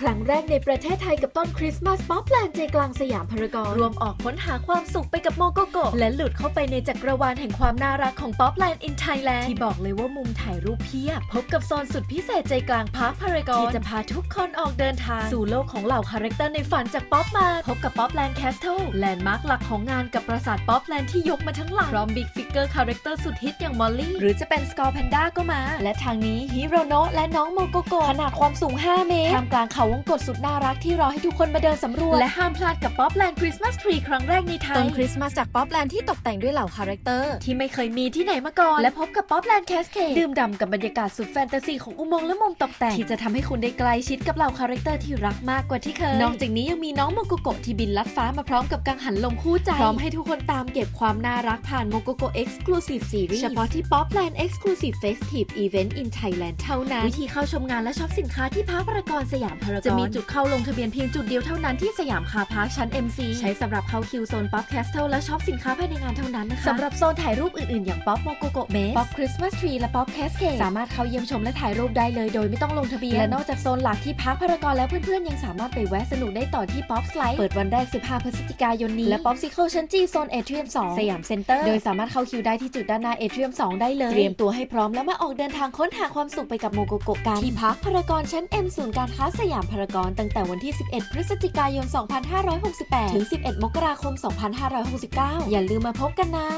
ครั้งแรกในประเทศไทยกับต้นคริสต์มาสป๊อปแลนด์ใจกลางสยามพารากอนรวมออกค้นหาความสุขไปกับโมโกโกและหลุดเข้าไปในจักรวาลแห่งความน่ารักของป๊อปแลนด์อินไทยแลนด์ที่บอกเลยว่ามุมถ่ายรูปเพียบ พบกับโซนสุดพิเศษใจกลางพาร์คพารากอนที่จะพาทุกคนออกเดินทาง สู่โลกของเหล่าคาแรคเตอร์ในฝันจากป๊อปมาพบกับป๊อปแลนด์แคสเทิลแลนด์มาร์คหลักของงานกับปราสาทป๊อปแลนด์ที่ยกมาทั้งหลังพร้อมบิ๊กฟิกเกอร์คาแรคเตอร์สุดฮิตอย่างมอลลี่หรือจะเป็นสกอร์แพนด้าก็มา และทางนี้ฮิโรโนะและน้องโมโกโกขนาดความสูง 5 เมตรท่ามกลางเขาวงกตสุดน่ารักที่รอให้ทุกคนมาเดินสำรวจ และห้ามพลาดกับป๊อปแลนด์คริสต์มาสทรีครั้งแรกในไทยต้นคริสต์มาสจากป๊อปแลนด์ที่ตกแต่งด้วยเหล่าคาแรคเตอร์ ที่ไม่เคยมีที่ไหนมาก่อน และพบกับป๊อปแลนด์แคสเคดดื่มด่ำกับบรรยากาศสุดแฟนตาซีของอุโมงค์และมุมตกแต่งที่จะทำให้คุณได้ใกล้ชิดกับเหล่าคาแรคเตอร์ที่รักมากกว่าที่เคยนอกจากนี้ยังมีน้องโมโกโกะที่บินลัดฟ้ามาพร้อมกับกังหันลมคู่ใจพร้อมให้ทุกคนตามเก็บความน่ารักผ่านโมโกโก Exclusive Series เฉพาะที่ Popland Exclusive Festive Event in Thailand เท่านั้นวิธีเข้าชมงานและช็อปสินค้าที่พาร์คพารากอนสยามพารากอนจะมีจุดเข้าลงทะเบียนเพียงจุดเดียวเท่านั้นที่สยามคาพาร์คชั้น MC ใช้สำหรับเข้าคิวโซน Pop Castle และช็อปสินค้าภายในงานเท่านั้นนะคะสำหรับโซนถ่ายรูปอื่นๆ อย่าง Pop Mococo Base Pop Christmas Tree และ Pop Cascade สามารถเข้าเยี่ยมชมและถ่ายรูปได้เลยโดยไม่ต้องลงทะเบียนและนอกจากโซนหลักที่พาร์คพารากอนแล้วเพื่อนๆยังสามารถไปแวะสนุกได้ต่อที่ Pop Slide เปิดวันแรก 15 พฤศจิกายนนี้และ Pop Cycle ชั้นจีโซน Atrium 2สยามเซ็นเตอร์โดยสามารถเข้าคิวได้ที่จุดด้านหน้า Atrium 2ได้เลยเตรียมตัวให้พร้อมแล้วมาออกเดินทางค้นหาความสุขไปกับโมโกโกะกันที่พาร์คพารากอนชั้น M ศูนย์การค้าสยามพารากอนตั้งแต่วันที่ 11 พฤศจิกายน 2568 ถึง 11 มกราคม 2569 อย่าลืมมาพบกันนะ